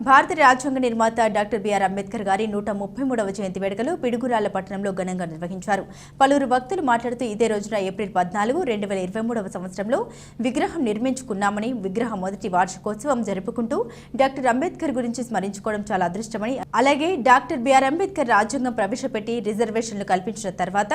భారత రాజ్యాంగ నిర్మాత డాక్టర్ బిఆర్ అంబేద్కర్ గారి నూట ముప్పై మూడవ జయంతి వేడుకలు పిడుగురాళ్ళ పట్టణంలో ఘనంగా నిర్వహించారు. పలువురు భక్తులు మాట్లాడుతూ ఇదే రోజున ఏప్రిల్ పద్నాలుగు రెండు వేల ఇరవై మూడవ సంవత్సరంలో విగ్రహం నిర్మించుకున్నామని విగ్రహం మొదటి వార్షికోత్సవం జరుపుకుంటూ డాక్టర్ అంబేద్కర్ గురించి స్మరించుకోవడం చాలా అదృష్టమని అలాగే డాక్టర్ బిఆర్ అంబేద్కర్ రాజ్యాంగం ప్రవేశపెట్టి రిజర్వేషన్లు కల్పించిన తర్వాత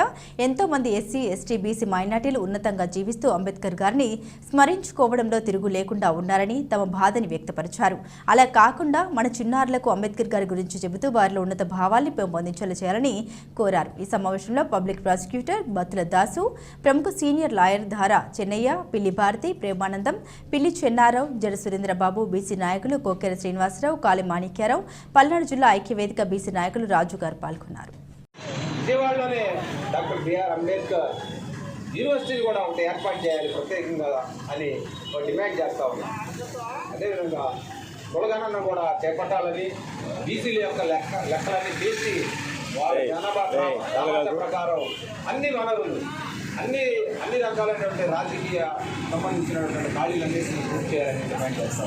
ఎంతో మంది ఎస్సీ ఎస్టీ బీసీ మైనార్టీలు ఉన్నతంగా జీవిస్తూ అంబేద్కర్ గారిని స్మరించుకోవడంలో తిరుగు లేకుండా ఉన్నారని తమ బాధని వ్యక్తపరిచారు. అలా కాకుండా మన చిన్నారులకు అంబేద్కర్ గారి గురించి చెబుతూ వారిలో ఉన్నత భావాల్ని పెంపొందించేలా చేయాలని కోరారు. ఈ సమావేశంలో పబ్లిక్ ప్రాసిక్యూటర్ బత్తుల దాసు ప్రముఖ సీనియర్ లాయర్ ధార చెన్నయ్య పిల్లి భారతి ప్రేమానందం పిల్లి చెన్నారావు జడ సురేంద్రబాబు బీసీ నాయకులు కోకెర శ్రీనివాసరావు కాళి మాణిక్యారావు పల్నాడు జిల్లా ఐక్యవేదిక బీసీ నాయకులు రాజు గారు పాల్గొన్నారు. విజయవాడలోనే డాక్టర్ బిఆర్ అంబేద్కర్ కూడా ఒకటి ఏర్పాటు చేయాలి ప్రత్యేకంగా అని డిమాండ్ చేస్తూ ఉన్నాం. అదేవిధంగా కులగణన కూడా చేపట్టాలని బీసీల యొక్క లెక్క లెక్కలన్నీ తీసి వారి జనాభా ప్రకారం అన్ని వనరులు అన్ని అన్ని రకాలైనటువంటి రాజకీయ సంబంధించినటువంటి ఖాళీలన్నింటినీ పూర్తి చేయాలని డిమాండ్ చేస్తా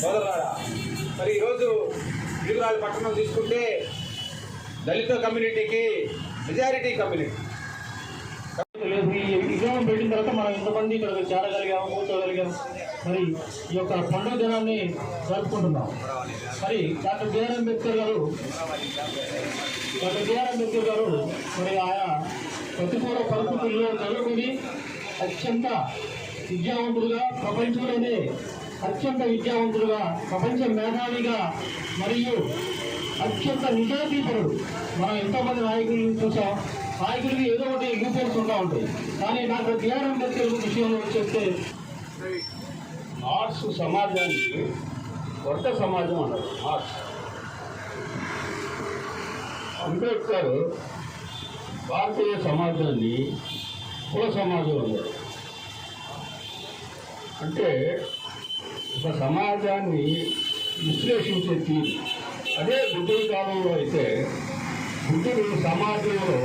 సోదరులారా మరి ఈరోజు విడుదల పట్టణం తీసుకుంటే దళిత కమ్యూనిటీకి మెజారిటీ కమ్యూనిటీ ఈ పెట్టిన తర్వాత మనం ఇంతమంది ఇక్కడ చేరగలిగాము కూర్చోగలిగాము మరి ఈ యొక్క పండుగ దినాన్ని జరుపుకుంటున్నాం. మరి డాక్టర్ బిఆర్ అంబేద్కర్ గారు డాక్టర్ బిఆర్ అంబేద్కర్ గారు మరి ఆయా ప్రతికూల పరిస్థితుల్లో చదువుకుని అత్యంత విద్యావంతులుగా ప్రపంచంలోనే అత్యంత విద్యావంతులుగా ప్రపంచ మేధావిగా మరియు అత్యంత నిజాతీపరుడు మనం ఎంతోమంది నాయకులను చూసాం. నాయకుడికి ఏదో ఒకటి లూపర్స్ ఉంటుంది. కానీ నాకు బిఆర్ అంబేద్కర్ విషయంలో చెప్తే ఆర్ట్స్ సమాజానికి కొత్త సమాజం అన్నారు. ఆర్ట్స్. అంబేద్కర్ భారతీయ సమాజాన్ని కుల సమాజం అన్నారు. అంటే ఒక సమాజాన్ని విశ్లేషించే తీరు. అదే బుద్ధుడి కాలంలో అయితే బుద్ధుడు సమాజంలో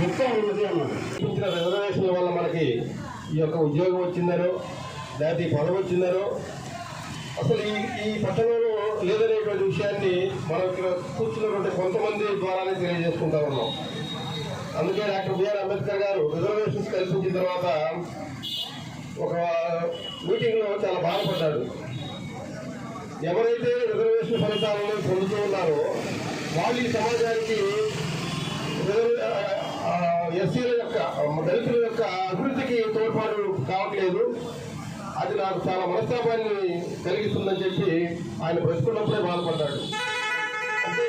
ముఖ్యమైన విషయం ఇచ్చిన రిజర్వేషన్ల వల్ల మనకి ఈ యొక్క ఉద్యోగం వచ్చిందనో లేకపోతే ఈ పదవి వచ్చిందనో అసలు ఈ ఈ పట్టణంలో లేదనేటువంటి విషయాన్ని మనం ఇక్కడ కూర్చున్నటువంటి కొంతమంది ద్వారానే తెలియజేసుకుంటా ఉన్నాం. అందుకే డాక్టర్ బిఆర్ అంబేద్కర్ గారు రిజర్వేషన్స్ కల్పించిన తర్వాత ఒక మీటింగ్లో చాలా బాధపడ్డాడు. ఎవరైతే రిజర్వేషన్ ఫలితాలను పొందుతూ ఉన్నారో వాళ్ళు ఈ సమాజానికి ఎస్సీల యొక్క దళితుల యొక్క అభివృద్ధికి తోడ్పాటు కావట్లేదు. అది నాకు చాలా మనస్తాపాన్ని కలిగిస్తుందని చెప్పి ఆయన బ్రతుకున్నప్పుడే బాధపడ్డాడు. అంటే